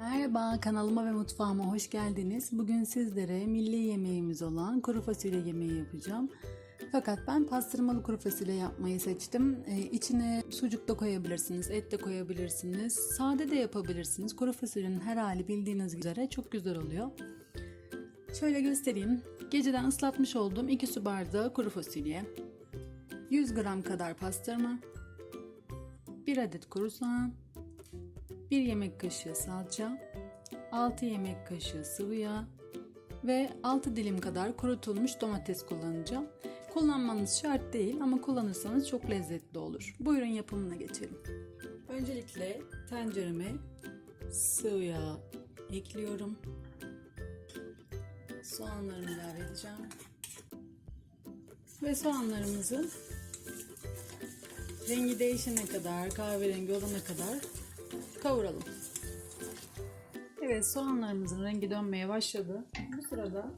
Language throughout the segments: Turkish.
Merhaba kanalıma ve mutfağıma hoş geldiniz. Bugün sizlere milli yemeğimiz olan kuru fasulye yemeği yapacağım. Fakat ben pastırmalı kuru fasulye yapmayı seçtim. Ee, içine sucuk da koyabilirsiniz, et de koyabilirsiniz, sade de yapabilirsiniz. Kuru fasulyenin her hali bildiğiniz üzere çok güzel oluyor. Şöyle göstereyim. Geceden ıslatmış olduğum 2 su bardağı kuru fasulye, 100 gram kadar pastırma, 1 adet kuru soğan, 1 yemek kaşığı salça, 6 yemek kaşığı sıvı yağ ve 6 dilim kadar kurutulmuş domates kullanacağım. Kullanmanız şart değil ama kullanırsanız çok lezzetli olur. Buyurun yapımına geçelim. Öncelikle tencereme sıvı yağ ekliyorum. Soğanlarımı ilave edeceğim. Ve soğanlarımızı rengi değişene kadar, kahverengi olana kadar kavuralım. Evet soğanlarımızın rengi dönmeye başladı. Bu sırada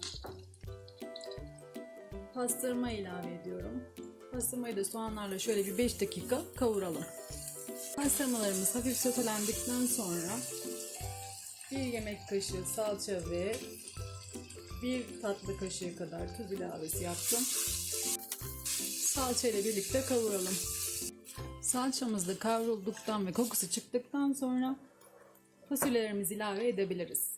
pastırma ilave ediyorum. Pastırmayı da soğanlarla şöyle bir 5 dakika kavuralım. Pastırmalarımız hafif sotelendikten sonra bir yemek kaşığı salça ve bir tatlı kaşığı kadar tuz ilavesi yaptım. Salça ile birlikte kavuralım. Salçamız da kavrulduktan ve kokusu çıktıktan sonra fasulyelerimizi ilave edebiliriz.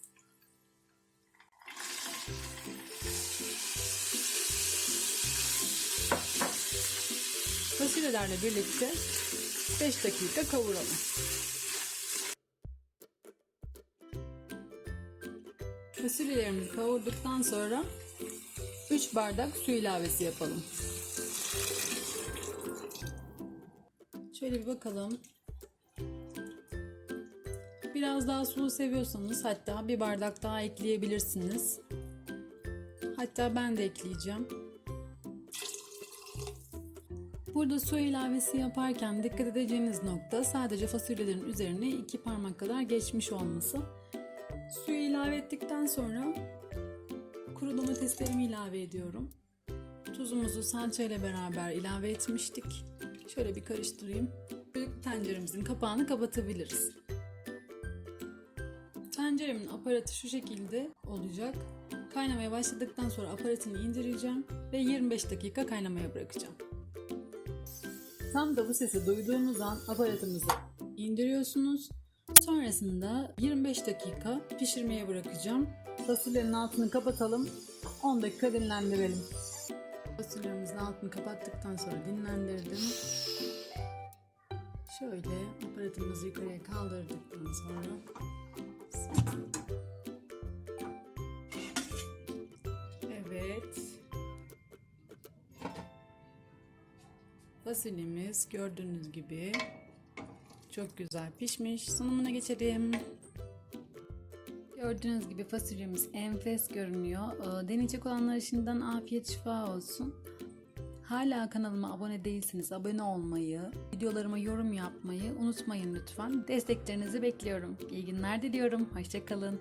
Fasulyelerle birlikte 5 dakika kavuralım. Fasulyelerimizi kavurduktan sonra 3 bardak su ilavesi yapalım. Şöyle bir bakalım. Biraz daha sulu seviyorsanız hatta bir bardak daha ekleyebilirsiniz. Hatta ben de ekleyeceğim. Burada su ilavesi yaparken dikkat edeceğiniz nokta sadece fasulyelerin üzerine iki parmak kadar geçmiş olması. Suyu ilave ettikten sonra kuru domateslerimi ilave ediyorum. Tuzumuzu salça ile beraber ilave etmiştik. Şöyle bir karıştırayım. Büyük tenceremizin kapağını kapatabiliriz. Tenceremin aparatı şu şekilde olacak. Kaynamaya başladıktan sonra aparatını indireceğim ve 25 dakika kaynamaya bırakacağım. Tam da bu sesi duyduğunuz an aparatımızı indiriyorsunuz. Sonrasında 25 dakika pişirmeye bırakacağım. Fasulyenin altını kapatalım. 10 dakika dinlendirelim. Fasulyemizin altını kapattıktan sonra dinlendirdim. Şöyle aparatımızı yukarıya kaldırdıktan sonra Evet. Fasulyemiz gördüğünüz gibi çok güzel pişmiş. Sunumuna geçelim. Gördüğünüz gibi fasulyemiz enfes görünüyor. Ee, Deneyecek olanlar şimdiden afiyet şifa olsun. Hala kanalıma abone değilseniz abone olmayı, videolarıma yorum yapmayı unutmayın lütfen. Desteklerinizi bekliyorum. İyi günler diliyorum. Hoşçakalın.